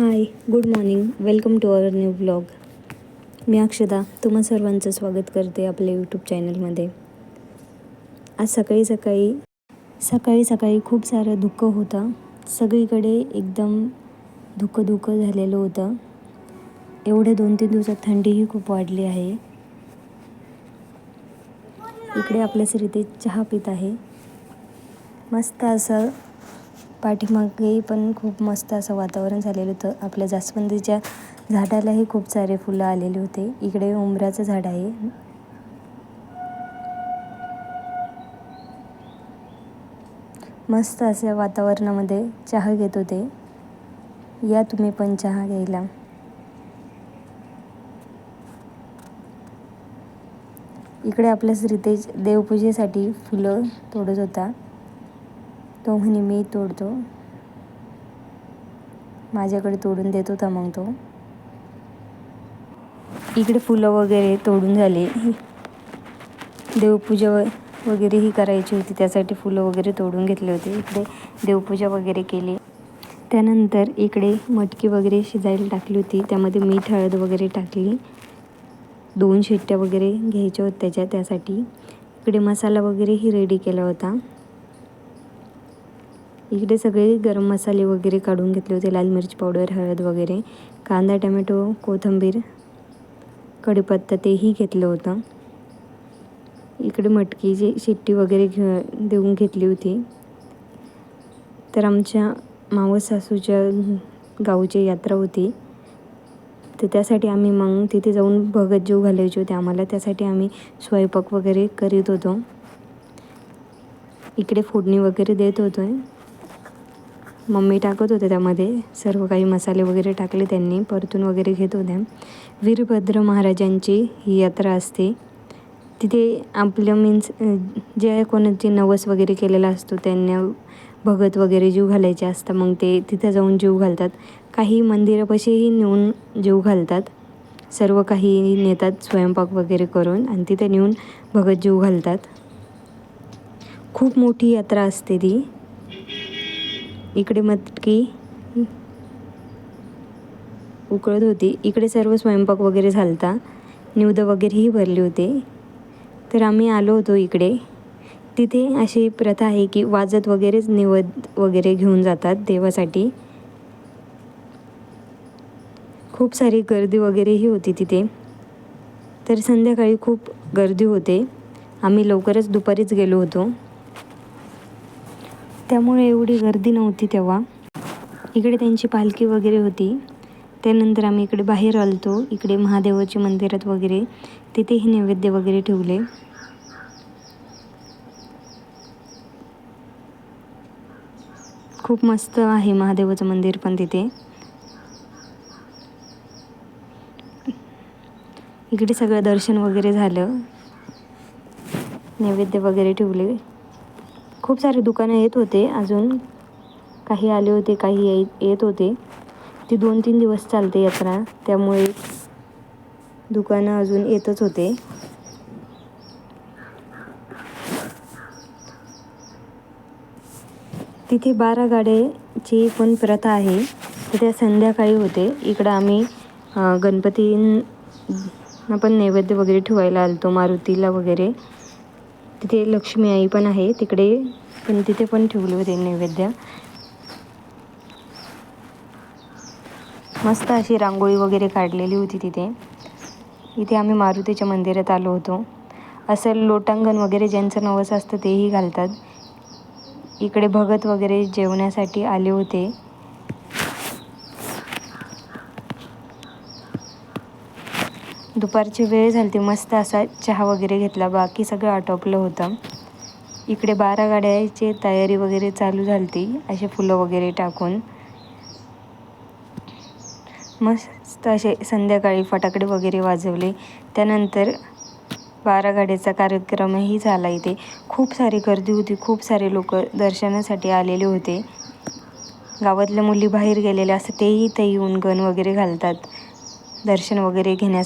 Hi good morning welcome to our new blog मी अक्षदा तुम्हा सर्वांचं स्वागत करते आपल्या यूट्यूब चॅनलमध्ये आज सकाळी सकाळी सकाळी सकाळी खूप सारं दुःख होतं. सगळीकडे एकदम धुकं धुकं झालेलं होतं. एवढ्या दोन तीन दिवसात थंडीही खूप वाढली आहे. इकडे आपल्या सरिते चहा पित आहे. मस्त असं पाठीमागेही पण खूप मस्त असं वातावरण झालेलं होतं. आपल्या जास्वंदीच्या झाडालाही खूप सारे फुलं आलेले होते. इकडे उमराचं झाड आहे. मस्त अशा वातावरणामध्ये चहा घेत होते. या तुम्ही पण चहा घ्यायला. इकडे आपल्या श्रीतेज देवपूजेसाठी फुलं तोडत होता. तो म्हणे मी तोडतो. माझ्याकडे तोडून देत होता मग तो. इकडे फुलं वगैरे तोडून झाले. देवपूजा वगैरे ही करायची होती. त्यासाठी फुलं वगैरे तोडून घेतले होते. इकडे देवपूजा वगैरे केली. त्यानंतर इकडे मटकी वगैरे शिजायला टाकली होती. त्यामध्ये मीठ हळद वगैरे टाकली. दोन शिट्ट्या वगैरे घ्यायच्या होत्या त्याच्या त्यासाठी. इकडे मसाला वगैरेही रेडी केला होता. इकडे सगळे गरम मसाले वगैरे काढून घेतले होते. लाल मिरची पावडर हळद वगैरे कांदा टमॅटो कोथिंबीर कढीपत्ता तेही घेतलं होतं. इकडे मटकीची शिट्टी वगैरे घे देऊन घेतली होती. तर आमच्या मावस सासूच्या गावची यात्रा होती. तर त्यासाठी आम्ही मग तिथे जाऊन भगत जीव घालायचे होते आम्हाला. त्यासाठी आम्ही स्वयंपाक वगैरे करीत होतो. इकडे फोडणी वगैरे देत होतो आहे मम्मी टाकत होते त्यामध्ये. सर्व काही मसाले वगैरे टाकले त्यांनी. परतून वगैरे घेत होत्या. वीरभद्र महाराजांची ही यात्रा असते. तिथे आपलं मीन्स जे कोणाची नवस वगैरे केलेला असतो त्यांना भगत वगैरे जीव घालायचे असतात. मग ते तिथं जाऊन जीव घालतात. काही मंदिरापाशीही नेऊन जीव घालतात. सर्व काही नेतात स्वयंपाक वगैरे करून आणि तिथे नेऊन भगत जीव घालतात. खूप मोठी यात्रा असते ती. इकडे मटकी उकळत होती. इकडे सर्व स्वयंपाक वगैरे झालता. निवद वगैरेही भरले होते. तर आम्ही आलो होतो इकडे. तिथे अशी प्रथा आहे की वाजत वगैरेच निवद वगैरे घेऊन जातात देवासाठी. खूप सारी गर्दी वगैरेही होती तिथे. तर संध्याकाळी खूप गर्दी होते. आम्ही लवकरच दुपारीच गेलो होतो. त्यामुळे एवढी गर्दी नव्हती तेव्हा. इकडे त्यांची पालखी वगैरे होती. त्यानंतर आम्ही इकडे बाहेर आलतो. इकडे महादेवाच्या मंदिरात वगैरे. तिथेही नैवेद्य वगैरे ठेवले. खूप मस्त आहे महादेवाचं मंदिर पण तिथे. इकडे सगळं दर्शन वगैरे झालं. नैवेद्य वगैरे ठेवले. खूप सारे दुकानं येत होते. अजून काही आले होते काही येत होते. ती दोन तीन दिवस चालते यात्रा. त्यामुळे दुकानं अजून येतच होते. तिथे बारा गाड्याची पण प्रथा आहे. त्या संध्याकाळी होते. इकडं आम्ही गणपतींना पण नैवेद्य वगैरे ठेवायला आलतो मारुतीला वगैरे. तिथे लक्ष्मी आई पण आहे तिकडे पण तिथे पण ठेवले होते नैवेद्य. मस्त अशी रांगोळी वगैरे काढलेली होती तिथे. इथे आम्ही मारुतीच्या मंदिरात आलो होतो. असं लोटांगण वगैरे ज्यांचं नवस असतं तेही घालतात. इकडे भगत वगैरे जेवण्यासाठी आले होते. दुपारची वेळ झाली ती मस्त असा चहा वगैरे घेतला. बाकी सगळं आटोपलं होतं. इकडे बारा गाड्याची तयारी वगैरे चालू झाली ती असे फुलं वगैरे टाकून. मस्त असे संध्याकाळी फटाकडे वगैरे वाजवले. त्यानंतर बारा गाड्याचा कार्यक्रमही झाला इथे. खूप सारी गर्दी होती खूप सारे लोक दर्शनासाठी आलेले होते. गावातल्या मुली बाहेर गेलेल्या असं तेही ते येऊन गण वगैरे घालतात. दर्शन वगैरे घेण्यास